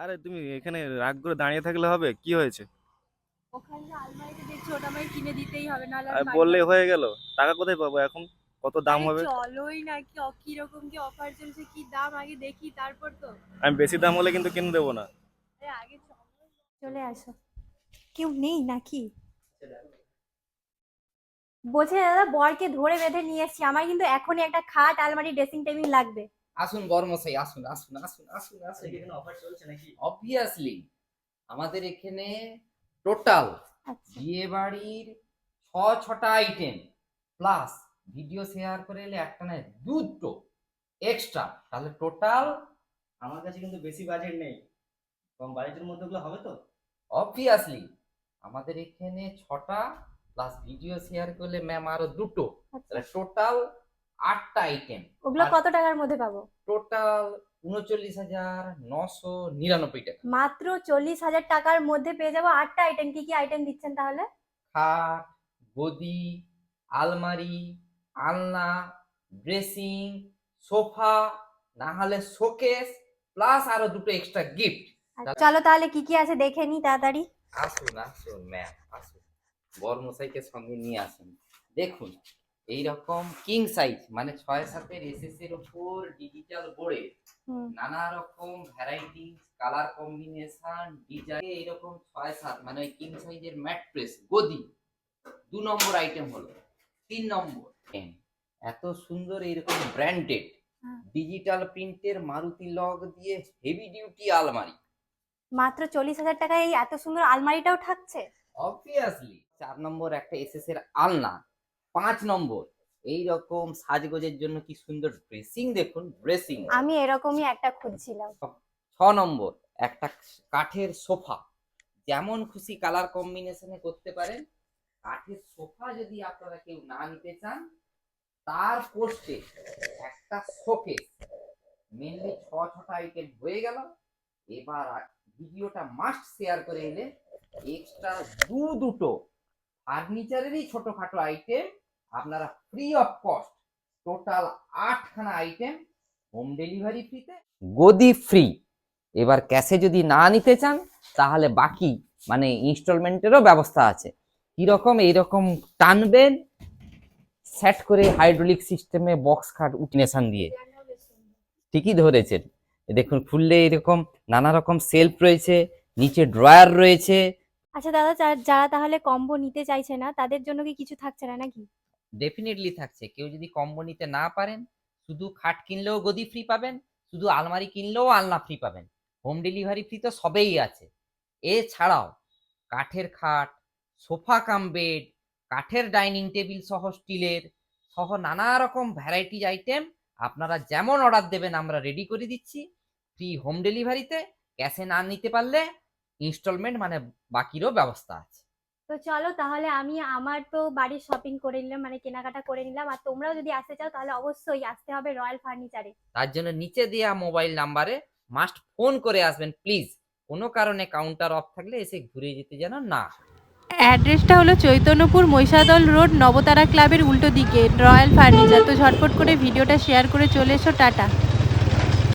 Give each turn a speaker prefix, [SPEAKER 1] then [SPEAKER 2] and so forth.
[SPEAKER 1] আরে তুমি এখানে রাগ করে দাঁড়িয়ে থাকলে হবে? কি হয়েছে?
[SPEAKER 2] ওখানে যে আলমারিটা দেখছি ওটা আমাকে কিনে দিতেই হবে নাহলে
[SPEAKER 1] আর
[SPEAKER 2] পাবো
[SPEAKER 1] হয়ে গেল। টাকা কোথায় পাবো এখন? কত দাম হবে?
[SPEAKER 2] চলোই না কি কি রকম কি অফার চলছে কি দাম আগে দেখি তারপর তো।
[SPEAKER 1] আমি বেশি দাম হলে কিন্তু কিনে দেবো না।
[SPEAKER 2] আরে আগে চলে। আসো। কেউ নেই নাকি? বলছে দাদা বরকে ধরে বেঁধে নিয়ে এসছি। আমার কিন্তু এখনই একটা খাট আলমারি ড্রেসিং টেবিল লাগবে।
[SPEAKER 3] আসুন বর্মশাই আসুন আসুন আসুন আসুন আসুন।
[SPEAKER 1] এখানে অফার চলছে নাকি?
[SPEAKER 3] অবভিয়াসলি আমাদের এখানে টোটাল
[SPEAKER 2] আচ্ছা।
[SPEAKER 3] বিয়ে বাড়ির ছ ছটা আইটেম প্লাস ভিডিও শেয়ার করে এলে একটা নয় দুটো এক্সট্রা তাহলে টোটাল
[SPEAKER 1] আমার কাছে কিন্তু বেশি বাজেট নেই। কম বাজেটের মধ্যে ওগুলো হবে তো?
[SPEAKER 3] অবভিয়াসলি আমাদের এখানে ছটা প্লাস ভিডিও শেয়ার করলে ম্যাম আরও দুটো।
[SPEAKER 2] আচ্ছা।
[SPEAKER 3] তাহলে টোটাল আটটা আইটেম
[SPEAKER 2] ওগুলো কত টাকার মধ্যে পাবো?
[SPEAKER 3] টোটাল উনচল্লিশ হাজার নশো নিরানব্বই টাকা।
[SPEAKER 2] মাত্র চল্লিশ হাজার টাকার মধ্যে পেয়ে যাব আটটা আইটেম কি কি আইটেম দিচ্ছেন তাহলে?
[SPEAKER 3] খাট গদি আলমারি আলনা ড্রেসিং সোফা না হলে শোকেস প্লাস আরও দুটো এক্সট্রা গিফট
[SPEAKER 2] আচ্ছা, চলো তাহলে কি কি আছে দেখে নি তাড়াতাড়ি।
[SPEAKER 3] আসুন আসুন ম্যাম আসুন। বর্মশাইকে সঙ্গে নিয়ে আসুন। দেখুন এই রকম কিং সাইজ মানে ছয় সাতের এসএস এর উপর ডিজিটাল বোর্ডে নানা রকম ভ্যারাইটি কালার কম্বিনেশন ডিজাইন এইরকম ছয় সাত মানে ওই কিং সাইজের ম্যাট্রেস গদি। দু নম্বর আইটেম হলো তিন নম্বর। এত সুন্দর এইরকম ব্র্যান্ডেড। ডিজিটাল প্রিন্টের মারুতি লগ দিয়ে হেভি ডিউটি আলমারি।
[SPEAKER 2] মাত্র চল্লিশ হাজার টাকায় এই এত সুন্দর আলমারিটাও থাকছে?
[SPEAKER 3] অবভিয়াসলি চার নম্বর একটা এসএস এর আলনা পাঁচ নম্বর। এই রকম সাজগোজের জন্য কি সুন্দর ড্রেসিং দেখুন ড্রেসিং
[SPEAKER 2] আমি এরকমই একটা খুঁজছিলাম।
[SPEAKER 3] ছ নম্বর একটা কাঠের সোফা। যেমন খুশি কালার কম্বিনেশনে করতে পারেন। কাঠের সোফা যদি আপনারা কেউ না নিতে চান তার পোস্টে একটা শোকেস মেনলি ছ ছটা আইটেম হয়ে গেল। এবার ভিডিওটা মাস্ট শেয়ার করে এলে এক্সট্রা দু দুটো ফার্নিচারেরই ছোটখাটো আইটেম আপনারা ফ্রি অফ কস্ট টোটাল আটখানা আইটেম হোম ডেলিভারি ফ্রিতে গদি ফ্রি এবার ক্যাশে যদি না নিতে চান তাহলে বাকি মানে ইনস্টলমেন্টেরও ব্যবস্থা আছে। কীরকম এইরকম টানবেন সেট করে হাইড্রোলিক সিস্টেমে বক্স খাট উটিনেশন দিয়ে। ঠিকই ধরেছেন। দেখুন খুললে এরকম নানা রকম সেলফ রয়েছে নিচে ড্রয়ার রয়েছে।
[SPEAKER 2] আচ্ছা দাদা যারা তাহলে কম্বো নিতে চাইছে না তাদের জন্য কি কিছু থাকছে না নাকি?
[SPEAKER 3] ডেফিনেটলি থাকছে। কেউ যদি কম্বো নিতে না পারেন, শুধু খাট কিনলেও গদি ফ্রি পাবেন, শুধু আলমারি কিনলেও আলনা ফ্রি পাবেন। হোম ডেলিভারি ফ্রি তো সবেই আছে। এছাড়াও কাঠের খাট, সোফা কাম বেড কাঠের ডাইনিং টেবিল সহ স্টিলের, সহ নানা রকম ভ্যারাইটিজ আইটেম আপনারা যেমন অর্ডার দেবেন, আমরা রেডি করে দিচ্ছি। ফ্রি হোম ডেলিভারিতে ক্যাশে না নিতে পারলে ইনস্টলমেন্ট মানে বাকিরও ব্যবস্থা আছে।
[SPEAKER 2] তো চলো তাহলে আমি আমার তো বাড়ির শপিং করে নিলাম মানে কেনাকাটা করে নিলাম। আর তোমরাও যদি আসতে চাও তাহলে অবশ্যই আসতে হবে রয়্যাল ফার্নিচারে
[SPEAKER 3] তার জন্য নিচে দেওয়া মোবাইল নাম্বারে মাস্ট ফোন করে আসবেন প্লিজ কোনো কারণে কাউন্টার অফ থাকলে এসে ঘুরে যেতে যেন না
[SPEAKER 4] অ্যাড্রেসটা হলো চৈতন্যপুর মহিষাদল রোড নবতারা ক্লাবের উল্টো দিকে রয়্যাল ফার্নিচার তো ঝটপট করে ভিডিওটা শেয়ার করে চলে এসো টাটা।